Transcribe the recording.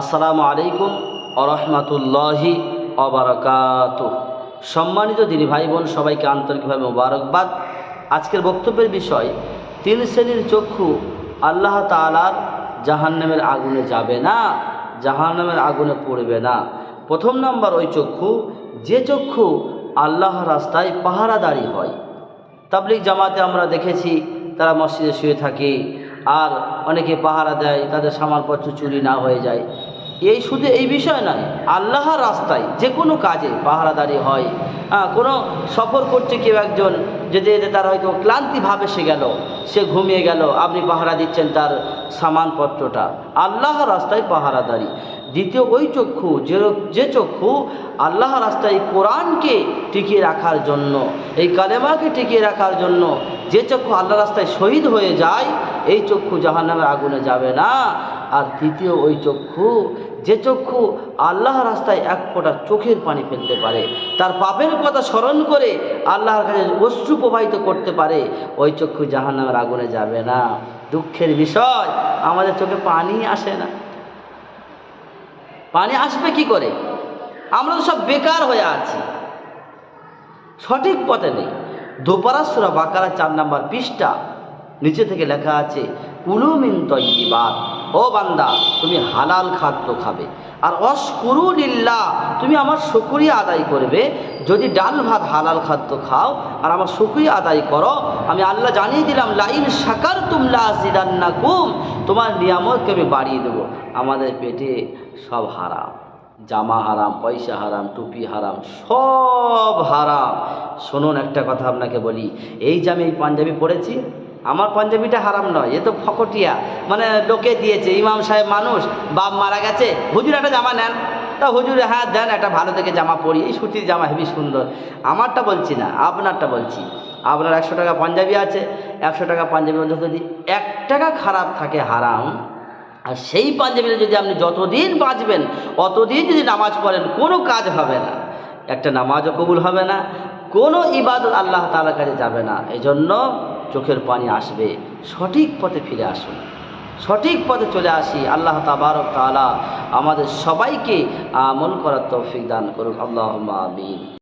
আসসালামু আলাইকুম আরহামাতুল্লাহি অবরাকাত সম্মানিত দিনী ভাই বোন সবাইকে আন্তরিকভাবে মোবারকবাদ। আজকের বক্তব্যের বিষয় তিন শ্রেণির চক্ষু আল্লাহ তালার জাহান্নামের আগুনে যাবে না, জাহান্নামের আগুনে পড়বে না। প্রথম নাম্বার, ওই চক্ষু, যে চক্ষু আল্লাহ রাস্তায় পাহারাদারি হয়। তাবলিক জামাতে আমরা দেখেছি, তারা মসজিদে শুয়ে থাকে, আর অনেকে পাহারা দেয়, তাদের সামানপত্র চুরি না হয়ে যায়। এই শুধু এই বিষয় নয়, আল্লাহর রাস্তায় যে কোনো কাজে পাহারাদারি হয়। হ্যাঁ কোনো সফর করছে কেউ একজন যেতে যেতে তার হয়তো ক্লান্তিভাবে সে গেল, সে ঘুমিয়ে গেল, আপনি পাহারা দিচ্ছেন তার সামানপত্রটা। আল্লাহর রাস্তায় পাহারাদারি। দ্বিতীয়, ওই চক্ষু, যে যে চক্ষু আল্লাহ রাস্তায় কোরআনকে টিকিয়ে রাখার জন্য, এই কালেমাকে টিকিয়ে রাখার জন্য, যে চক্ষু আল্লাহ রাস্তায় শহীদ হয়ে যায়, এই চক্ষু জাহান্নামের আগুনে যাবে না। আর তৃতীয়, ওই চক্ষু যে চক্ষু আল্লাহ রাস্তায় এক ফোঁটা চোখের পানি ফেলতে পারে, তার পাপের কথা স্মরণ করে আল্লাহর কাছে অশ্রু প্রবাহিত করতে পারে, ওই চক্ষু জাহান্নামের আগুনে যাবে না। দুঃখের বিষয়, আমাদের চোখে পানি আসে না। পানি আসবে কি করে? আমরা তো সব বেকার হয়ে আছি। সঠিক পথে নেই। দোপারাসুরা বাকারা চার নাম্বার পৃষ্ঠা নিচে থেকে লেখা আছে কুলুমিন তৈবাদ ও বান্দা, তুমি হালাল খাদ্য খাবে। আর অস্কুরুলিল্লা তুমি আমার শুকুরিয়া আদায় করবে। যদি ডাল ভাত হালাল খাদ্য খাও আর আমার শুকুরিয়া আদায় করো, আমি আল্লাহ জানিয়ে দিলাম, লাইন সাকার তুমলা সিদান্না কুম তোমার নিয়ামতকে আমি বাড়িয়ে দেবো। আমাদের পেটে সব হারাম। জামা হারাম, পয়সা হারাম, টুপি হারাম, সব হারাম। শুনুন একটা কথা আপনাকে বলি, এই যে আমি এই পাঞ্জাবি পরেছি আমার পাঞ্জাবিটা হারাম নয়, এ তো ফকটিয়া। মানে লোকে দিয়েছে, ইমাম সাহেব মানুষ, বাপ মারা গেছে, হুজুর একটা জামা নেন। তা হুজুর হ্যাঁ দেন, একটা ভালো থেকে জামা পরি, এই সুতির জামা হেবি সুন্দর। আমারটা বলছি না, আপনারটা বলছি। আপনার একশো টাকা পাঞ্জাবি আছে, একশো টাকা পাঞ্জাবি যদি এক টাকা খারাপ থাকে, হারাম। আর সেই পাঞ্জাবিটা যদি আপনি যতদিন বাঁচবেন, অতদিন যদি নামাজ পড়েন, কোনো কাজ হবে না। একটা নামাজও কবুল হবে না, কোনো ইবাদত আল্লাহ তালার কাছে যাবে না। এই জন্য চোখের পানি আসবে। সঠিক পথে ফিরে আসুন। সঠিক পথে চলে আসি। আল্লাহ তাবারক তালা আমাদের সবাইকে আমল করার তৌফিক দান করুন। আল্লাহ আমিন।